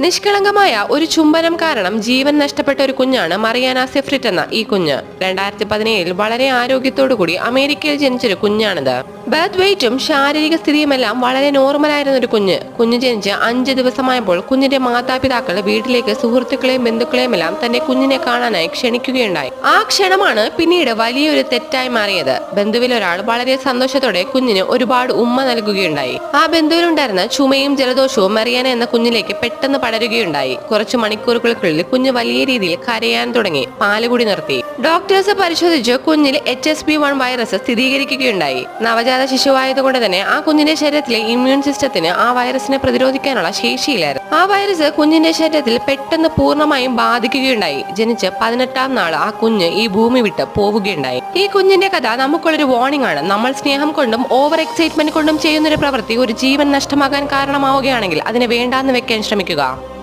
നിഷ്കളങ്കമായ ഒരു ചുംബനം കാരണം ജീവൻ നഷ്ടപ്പെട്ട ഒരു കുഞ്ഞാണ് മറിയാന സെഫ്രിറ്റ് എന്ന ഈ കുഞ്ഞ്. രണ്ടായിരത്തി പതിനേഴിൽ വളരെ ആരോഗ്യത്തോടു കൂടി അമേരിക്കയിൽ ജനിച്ചൊരു കുഞ്ഞാണിത്. ബർത്ത് വെയിറ്റും ശാരീരിക സ്ഥിതിയുമെല്ലാം വളരെ നോർമലായിരുന്ന ഒരു കുഞ്ഞ്. കുഞ്ഞ് ജനിച്ച് അഞ്ച് ദിവസമായപ്പോൾ കുഞ്ഞിന്റെ മാതാപിതാക്കൾ വീട്ടിലേക്ക് സുഹൃത്തുക്കളെയും ബന്ധുക്കളെയും എല്ലാം തന്റെ കുഞ്ഞിനെ കാണാനായി ക്ഷണിക്കുകയുണ്ടായി. ആ ക്ഷണമാണ് പിന്നീട് വലിയൊരു തെറ്റായി മാറിയത്. ബന്ധുവിലൊരാൾ വളരെ സന്തോഷത്തോടെ കുഞ്ഞിന് ഒരുപാട് ഉമ്മ നൽകുകയുണ്ടായി. ആ ബന്ധുവിലുണ്ടായിരുന്ന ചുമയും ജലദോഷവും മറിയാന എന്ന കുഞ്ഞിലേക്ക് പെട്ടെന്ന് പടരുകയുണ്ടായി. കുറച്ച് മണിക്കൂറുകൾക്കുള്ളിൽ കുഞ്ഞ് വലിയ രീതിയിൽ കരയാൻ തുടങ്ങി. പാലുകൂടി നിർത്തി. ഡോക്ടേഴ്സ് പരിശോധിച്ച് കുഞ്ഞിൽ H S P one virus സ്ഥിരീകരിക്കുകയുണ്ടായി. നവജാത ശിശുവായതുകൊണ്ട് തന്നെ ആ കുഞ്ഞിന്റെ ശരീരത്തിലെ ഇമ്മ്യൂൺ സിസ്റ്റത്തിന് ആ വൈറസിനെ പ്രതിരോധിക്കാനുള്ള ശേഷിയില്ലായിരുന്നു. ആ വൈറസ് കുഞ്ഞിന്റെ ശരീരത്തിൽ പെട്ടെന്ന് പൂർണമായും ബാധിക്കുകയുണ്ടായി. ജനിച്ച് പതിനെട്ടാം നാൾ ആ കുഞ്ഞ് ഈ ഭൂമി വിട്ട് പോവുകയുണ്ടായി. ഈ കുഞ്ഞിന്റെ കഥ നമുക്കുള്ളൊരു വാർണിംഗ് ആണ്. നമ്മൾ സ്നേഹം കൊണ്ടും ഓവർ എക്സൈറ്റ്മെന്റ് കൊണ്ടും ചെയ്യുന്നൊരു പ്രവൃത്തി ഒരു ജീവൻ നഷ്ടമാകാൻ കാരണമാവുകയാണെങ്കിൽ അതിനെ വേണ്ടാന്ന് വെക്കാൻ ശ്രമിക്കുക.